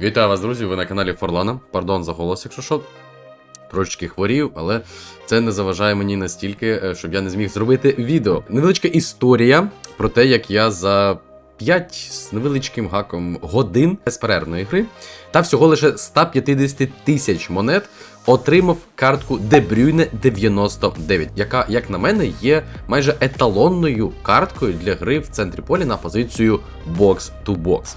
Вітаю вас, друзі! Ви на каналі Форлана. Пардон за голос, якщо що. Трошечки хворів, але це не заважає мені настільки, е, щоб я не зміг зробити відео. Невеличка історія про те, як я за 5 з невеличким гаком годин безперервної гри та всього лише 150 тисяч монет отримав картку Bruyne 99, яка, як на мене, є майже еталонною карткою для гри в центрі поля на позицію бокс-ту-бокс.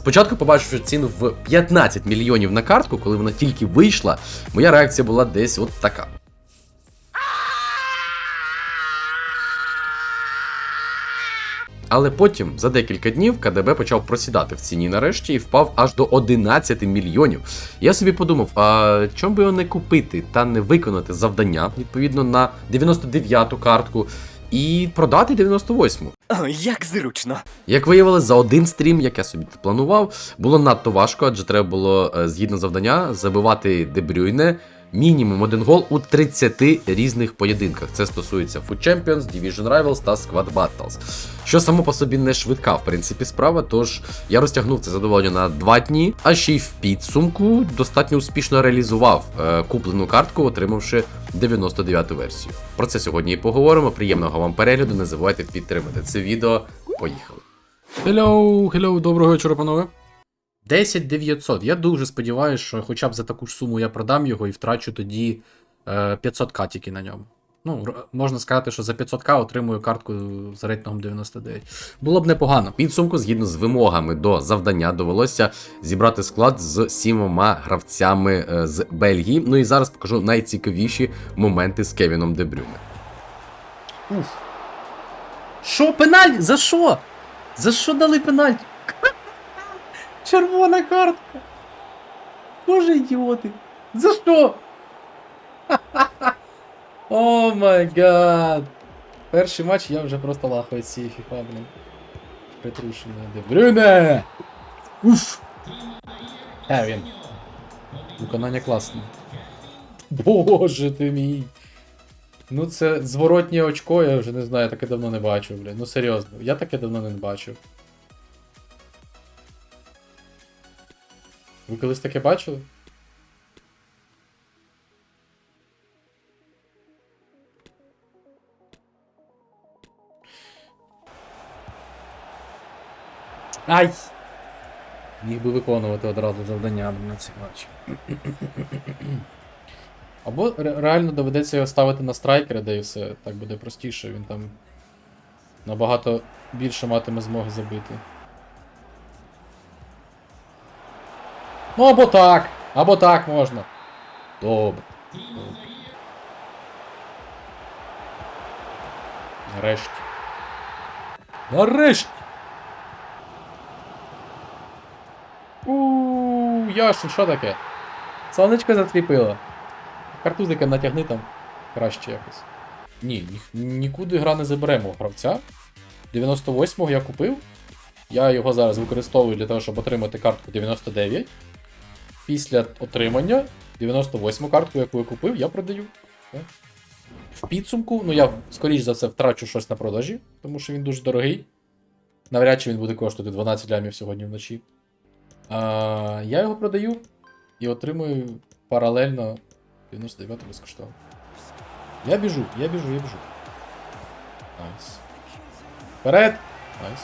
Спочатку, побачивши ціну в 15 мільйонів на картку, коли вона тільки вийшла, моя реакція була десь от така. Але потім, за декілька днів, КДБ почав просідати в ціні нарешті і впав аж до 11 мільйонів. Я собі подумав, а чому би його не купити та не виконати завдання відповідно на 99-ту картку і продати 98-му. Як зручно. Як виявилось, за один стрім, як я собі планував, було надто важко, адже треба було е, згідно завдання забивати Дебрюйне мінімум один гол у 30 різних поєдинках. Це стосується Food Champions, Division Rivals та Squad Battles. Що само по собі не швидка, в принципі, справа. Тож я розтягнув це задоволення на два дні, а ще й в підсумку достатньо успішно реалізував е, куплену картку, отримавши 99-ту версію. Про це сьогодні і поговоримо. Приємного вам перегляду. Не забувайте підтримати це відео. Поїхали. Hello, hello, доброго вечора, панове. 10 900. Я дуже сподіваюся, що хоча б за таку ж суму я продам його і втрачу тоді е, 500 к тільки на ньому. Ну, можна сказати, що за 500к отримую картку з рейтингом 99. Було б непогано. Підсумку, згідно з вимогами до завдання, довелося зібрати склад з сімома гравцями е, з Бельгії. Ну і зараз покажу найцікавіші моменти з Кевіном Дебрюне. Уф. Що, пеналь? За що? За що дали пенальті? Червона картка. Боже ідіоти. За що? О май гад. Перший матч я вже просто лахаю з цієї фіфа, блін. Притрушений. Дебрюне! Уф! А він. Виконання класне. Боже ти мій. Ну це зворотнє очко, я вже не знаю, таке давно не бачив, блін. Ну серйозно, я таке давно не бачив. Ви колись таке бачили? Ай! Міг би виконувати одразу завдання на цей матч. Або реально доведеться його ставити на страйкера, де і все. Так буде простіше, він там набагато більше матиме змоги забити. Ну або так, або так можна. Добре. Нарешті. Нарешті. Ууу, Яшин, що таке? Сонечко затліпило. Картузика натягни там краще якось. Ні, ні, нікуди гра не заберемо гравця. 98-го я купив. Я його зараз використовую для того, щоб отримати картку 99. Після отримання 98 картку, яку я купив, я продаю. Все. В підсумку, ну я, скоріш за все, втрачу щось на продажі, тому що він дуже дорогий. Навряд чи він буде коштувати 12 лямів сьогодні вночі. А, я його продаю і отримую паралельно 99 безкоштовно. Я біжу, я біжу, я біжу. Найс. Вперед! Найс.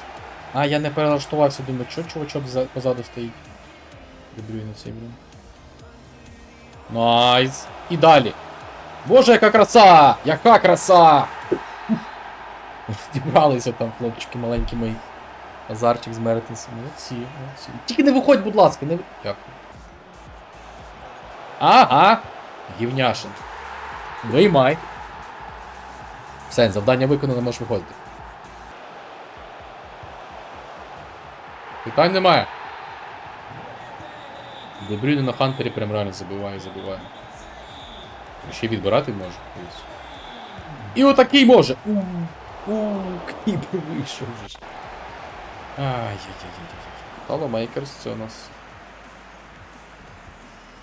А, я не перелаштувався, думаю, що чувачок позаду стоїть. На цей блін. Найс. І далі. Боже, яка краса! Яка краса! Зібралися там хлопчики маленькі мої. Азарчик з Мертенсом. Молодці, молодці. Тільки не виходь, будь ласка, не Дякую. Ага. Гівняшин. Виймай. Все, завдання виконано, можеш виходити. Питань немає. Дебрюйне на Хантері прям реально забиває, забиває. Ще відбирати може. І отакий може. Кніпер вийшов вже. Ай-яй-яй-яй. Makers це у нас.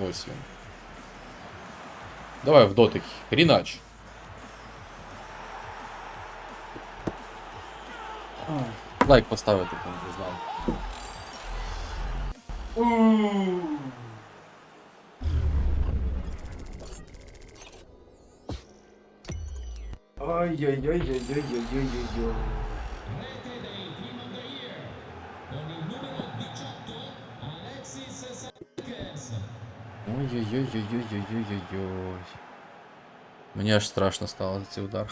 Ось він. Давай в дотик. Рінач. Лайк поставити, не знаю. Ай-яй-яй-яй-яй-яй-яй-яй. Ой-ой-ой-ой-ой-ой-ой-ой. Мені аж страшно стало за цей удар.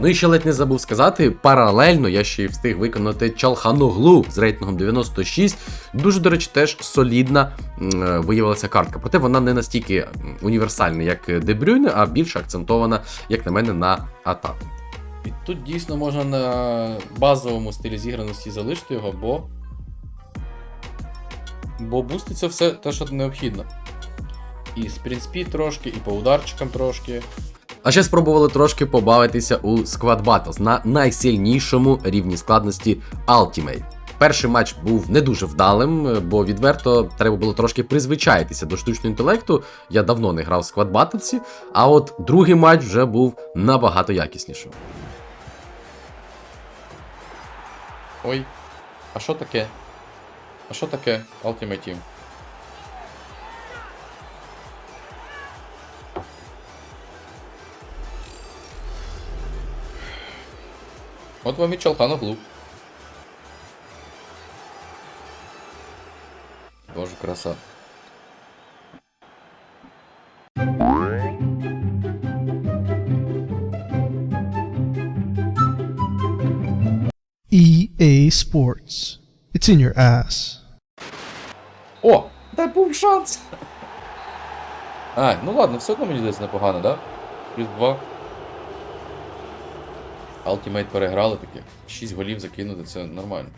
Ну і ще ледь не забув сказати, паралельно я ще й встиг виконати Чалханоглу з рейтингом 96. Дуже, до речі, теж солідна е, виявилася картка. Проте вона не настільки універсальна, як Дебрюйне, а більше акцентована, як на мене, на атаку. І тут дійсно можна на базовому стилі зіграності залишити його, бо. Бо буститься все те, що необхідно. І спринт-спід трошки, і по ударчикам трошки. А ще спробували трошки побавитися у Squad Battles на найсильнішому рівні складності Ultimate. Перший матч був не дуже вдалим, бо відверто треба було трошки призвичаїтися до штучного інтелекту. Я давно не грав в Squad Battles, а от другий матч вже був набагато якіснішим. Ой, а що таке? А що таке Ultimate Team? От вам і Чалханоглу. Боже, краса. EA Sports. It's in your ass. О! Та був шанс! А, ну ладно, все одно мені здається непогано, да? Плюс 2. Ultimate переграли таки. 6 голів закинути, це нормально.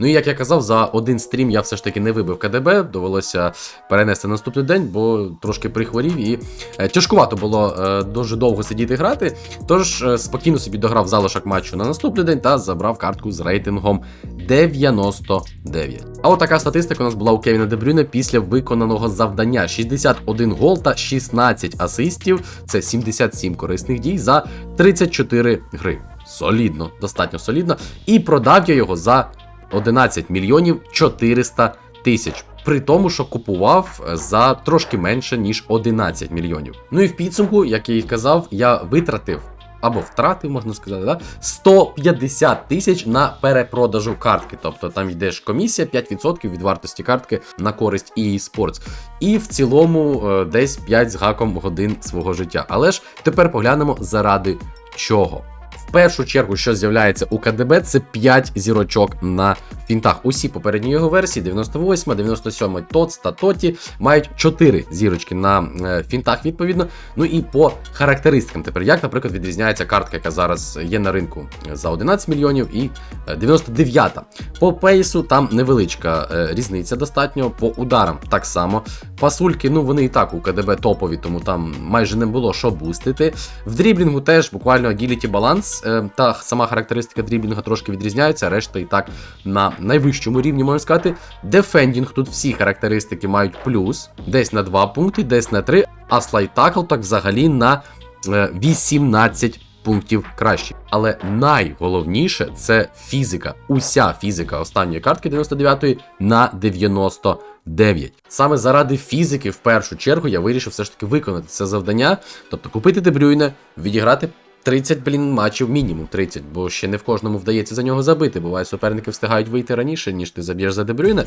Ну і як я казав, за один стрім я все ж таки не вибив КДБ, довелося перенести наступний день, бо трошки прихворів і е, тяжкувато було е, дуже довго сидіти грати. Тож е, спокійно собі дограв залишок матчу на наступний день та забрав картку з рейтингом 99. А от така статистика у нас була у Кевіна Дебрюне після виконаного завдання: 61 гол та 16 асистів. Це 77 корисних дій за 34 гри. Солідно, достатньо солідно. І продав я його за 11 мільйонів 400 тисяч. При тому, що купував за трошки менше, ніж 11 мільйонів. Ну і в підсумку, як я і казав, я витратив. Або втратив, можна сказати, да? 150 тисяч на перепродажу картки. Тобто там йдеш комісія 5% від вартості картки на користь EA Sports. І в цілому е, десь 5 з гаком годин свого життя. Але ж тепер поглянемо заради чого. Першу чергу, що з'являється у КДБ, це 5 зірочок на фінтах. Усі попередні його версії, 98, 97 ТОЦ та Тоті, мають 4 зірочки на е, фінтах, відповідно. Ну і по характеристикам тепер, як, наприклад, відрізняється картка, яка зараз є на ринку за 11 мільйонів, і е, 99. По пейсу там невеличка е, різниця достатньо, по ударам так само. Пасульки, ну вони і так у КДБ топові, тому там майже не було що бустити. В дріблінгу теж буквально agility баланс е, та сама характеристика дріблінга трошки відрізняються, решта і так на найвищому рівні, можна сказати. Дефендінг тут всі характеристики мають плюс, десь на 2 пункти, десь на 3, а слайд такл так взагалі на е, 18 пунктів краще. Але найголовніше це фізика. Уся фізика останньої картки 99-ї на 99. Саме заради фізики, в першу чергу, я вирішив все ж таки виконати це завдання, тобто купити Дебрюйне, відіграти 30, блін, матчів, мінімум 30, бо ще не в кожному вдається за нього забити. Буває, суперники встигають вийти раніше, ніж ти заб'єш за Дебрюйне,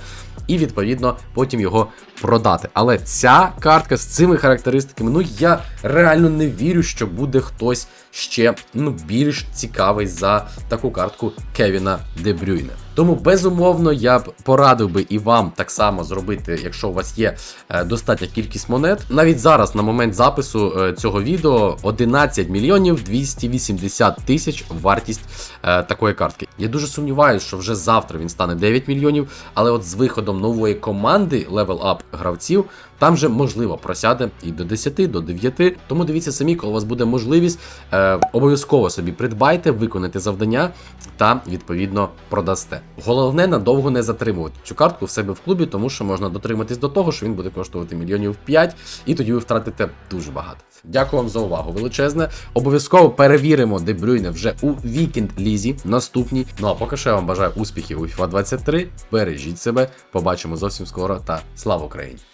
і відповідно потім його продати. Але ця картка з цими характеристиками, ну я реально не вірю, що буде хтось ще ну, більш цікавий за таку картку Кевіна Дебрюйне. Тому безумовно я б порадив би і вам так само зробити, якщо у вас є е, достатня кількість монет. Навіть зараз, на момент запису е, цього відео, 11 мільйонів 280 тисяч вартість е, такої картки. Я дуже сумніваюся, що вже завтра він стане 9 мільйонів, але от з виходом нової команди Level Up гравців. Там же можливо просяде і до 10, до 9. Тому дивіться самі, коли у вас буде можливість, е, обов'язково собі придбайте, виконайте завдання та відповідно продасте. Головне надовго не затримувати цю картку в себе в клубі, тому що можна дотриматись до того, що він буде коштувати мільйонів 5, і тоді ви втратите дуже багато. Дякую вам за увагу. Величезне. Обов'язково перевіримо Дебрюйне вже у вікенд лізі наступній. Ну а поки що я вам бажаю успіхів у FIFA 23. Бережіть себе. Побачимо зовсім скоро та слава Україні!